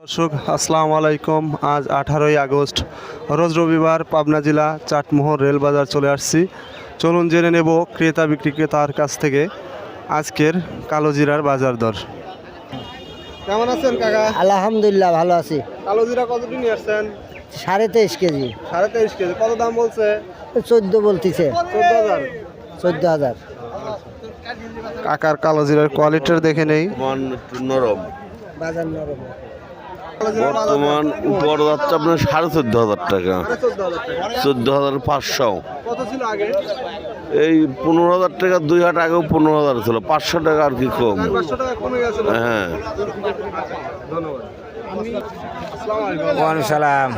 দর্শক আসসালামু আলাইকুম। আজ আঠারোই আগস্ট রোজ রবিবার পাবনা জেলা চাটমোহর রেলবাজার চলে আসছি। চলুন জেনে নেব ক্রেতা বিক্রেতার কাছ থেকে আজকের কালোজিরার বাজার দর। কেমন আছেন কাকা? আলহামদুলিল্লাহ ভালো আছি। কালোজিরা কতটি নিয়ে আসছেন? সাড়ে তেইশ কেজি। সাড়ে তেইশ কেজি কত দাম বলছে? চোদ্দ বলতেছে। চোদ্দ হাজার। চোদ্দ হাজার। কাকার কালোজিরার কোয়ালিটির দেখে নেই। নরম। বাজার নরম। বর্তমান উপর যাচ্ছে আপনার সাড়ে চোদ্দ হাজার টাকা। চোদ্দ হাজার পাঁচশো। এই পনেরো হাজার টাকা দুই হাট আগেও পনেরো হাজার ছিল। পাঁচশো টাকা আর কি কম। হ্যাঁ। ধন্যবাদ। ওয়ালাইকুম সালাম।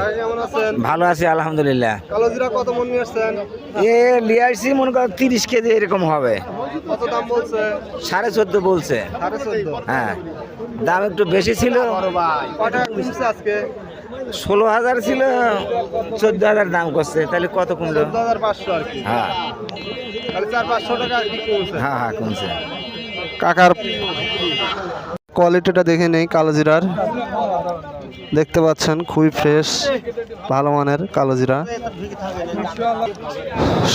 ভালো আছি আলহামদুলিল্লাহ। কালোজিরা কত মন নিয়ে আসছেন? এ মনে করো তিরিশ কেজি এরকম হবে। কত দাম বলছে? সাড়ে চোদ্দ বলছে। হ্যাঁ। দাম একটু বেশি ছিল। আজকে? ষোলো হাজার ছিল চোদ্দ হাজার দাম করছে। তাহলে কত কমলো? হ্যাঁ। হ্যাঁ হ্যাঁ কমছে। কাকার কোয়ালিটিটা দেখে নেই কালোজিরার। দেখতে পাচ্ছেন, খুবই ফ্রেশ ভালো মানের কালোজিরা।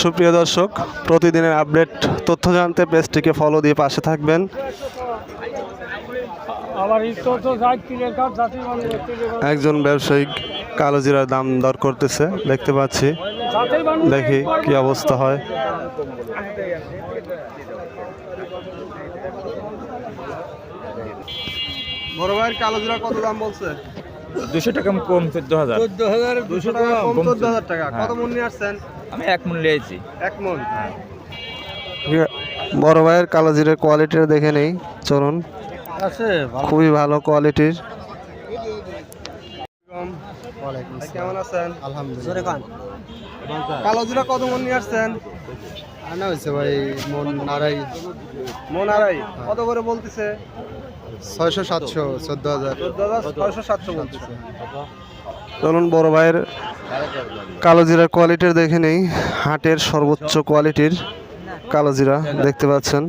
সুপ্রিয় দর্শক, প্রতিদিনের আপডেট তথ্য জানতে পেজটিকে ফলো দিয়ে পাশে থাকবেন। একজন ব্যবসায়িক কালোজিরার দাম দর করতেছে, দেখতে পাচ্ছি। দেখি কি অবস্থা হয়। বড় ভাইয়ের কালোজিরা কত দাম বলছে? দুশো টাকা কম চোদ্দ হাজার। দুশো টাকা কম চোদ্দ হাজার টাকা। কত মন নিয়ে আসছেন? আমি এক মন নিয়েছি এক মন। বড় ভাইয়ের কালোজিরের কোয়ালিটিটা দেখে নেই। চলুন। খুবই ভালো কোয়ালিটির কেমন আছেন? আলহামদুলিল্লাহ। কালোজিরা কত মন নিয়ে আসছেন? আনা হয়েছে ভাই মন মন আড়াই। কত করে বলতেছে? ছয়শো সাতশো চোদ্দ হাজার। চোদ্দ ছয়শো সাতশো বলতেছে। চলুন বড় ভাইয়ের কালোজিরার কোয়ালিটির দেখে নেই। হাটের সর্বোচ্চ কোয়ালিটির কালোজিরা দেখতে পাচ্ছেন।